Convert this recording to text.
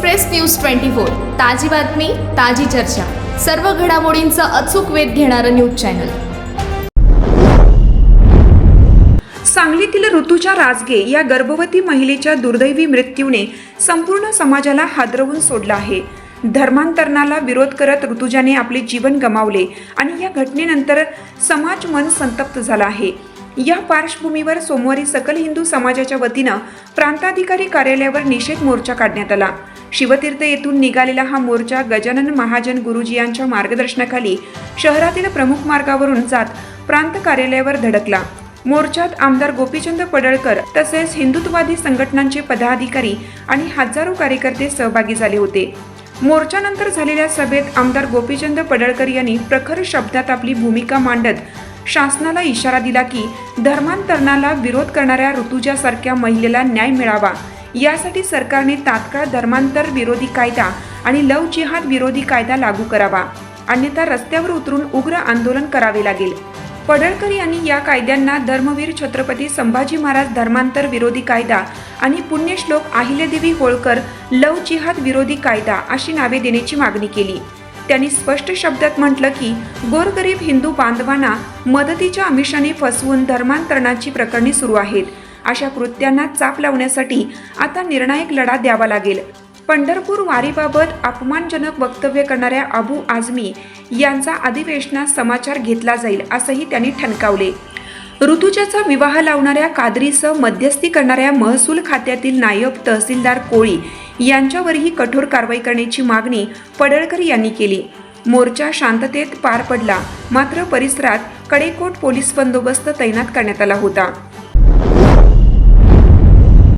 Express news twenty four ताजी बातमी ताजी चर्चा. सर्व घडामोडींचा अचूक वेध घेणारं न्यूज चॅनल. सांगलीतील ऋतूच्या राजगे या गर्भवती महिलेच्या दुर्दैवी मृत्यूने संपूर्ण समाजाला हादरवून सोडलं आहे. धर्मांतरणाला विरोध करत ऋतुजाने आपले जीवन गमावले आणि या घटनेनंतर समाज मन संतप्त झाला आहे. या पार्श्वभूमीवर सोमवारी सकल हिंदू समाजाच्या वतीनं प्रांताधिकारी कार्यालयावर निषेध मोर्चा काढण्यात आला. शिवतीर्थ येथून निघालेला हा मोर्चा गजानन महाजन गुरुजी यांच्या मार्गदर्शनाखाली शहरातील प्रमुख मार्गावरून जात प्रांत कार्यालयावर धडकला. मोर्चात आमदार गोपीचंद पडळकर तसेच हिंदुत्ववादी संघटनांचे पदाधिकारी आणि हजारो कार्यकर्ते सहभागी झाले होते. मोर्चानंतर झालेल्या सभेत आमदार गोपीचंद पडळकर यांनी प्रखर शब्दात आपली भूमिका मांडत शासनाला इशारा दिला की धर्मांतरणाला विरोध करणाऱ्या ऋतुजासारख्या महिलेला न्याय मिळावा. यासाठी सरकारने तात्काळ धर्मांतर विरोधी कायदा आणि लव जिहाद विरोधी कायदा लागू करावा. अन्यथा रस्त्यावर उतरून उग्र आंदोलन करावे लागेल. पडळकर यांनी या कायद्यांना धर्मवीर छत्रपती संभाजी महाराज धर्मांतर विरोधी कायदा आणि पुण्यश्लोक अहिल्यादेवी होळकर लव जिहाद विरोधी कायदा अशी नावे देण्याची मागणी केली. त्यांनी स्पष्ट शब्दात म्हटलं की गोरगरीब हिंदू बांधवांना मदतीच्या आमिषाने फसवून धर्मांतरणाची प्रकरणे सुरू आहेत. अशा कृत्यांना चाप लावण्यासाठी आता निर्णायक लढा द्यावा लागेल. पंढरपूर वारीबाबत अपमानजनक वक्तव्य करणाऱ्या अबू आझमी यांचा अधिवेशनात समाचार घेतला जाईल असंही त्यांनी ठणकावले. ऋतुजाचा विवाह लावणाऱ्या कादरीसह मध्यस्थी करणाऱ्या महसूल खात्यातील नायब तहसीलदार कोळी यांच्यावरही कठोर कारवाई करण्याची मागणी पडळकर यांनी केली. मोर्चा शांततेत पार पडला मात्र परिसरात कडेकोट पोलीस बंदोबस्त तैनात करण्यात आला होता.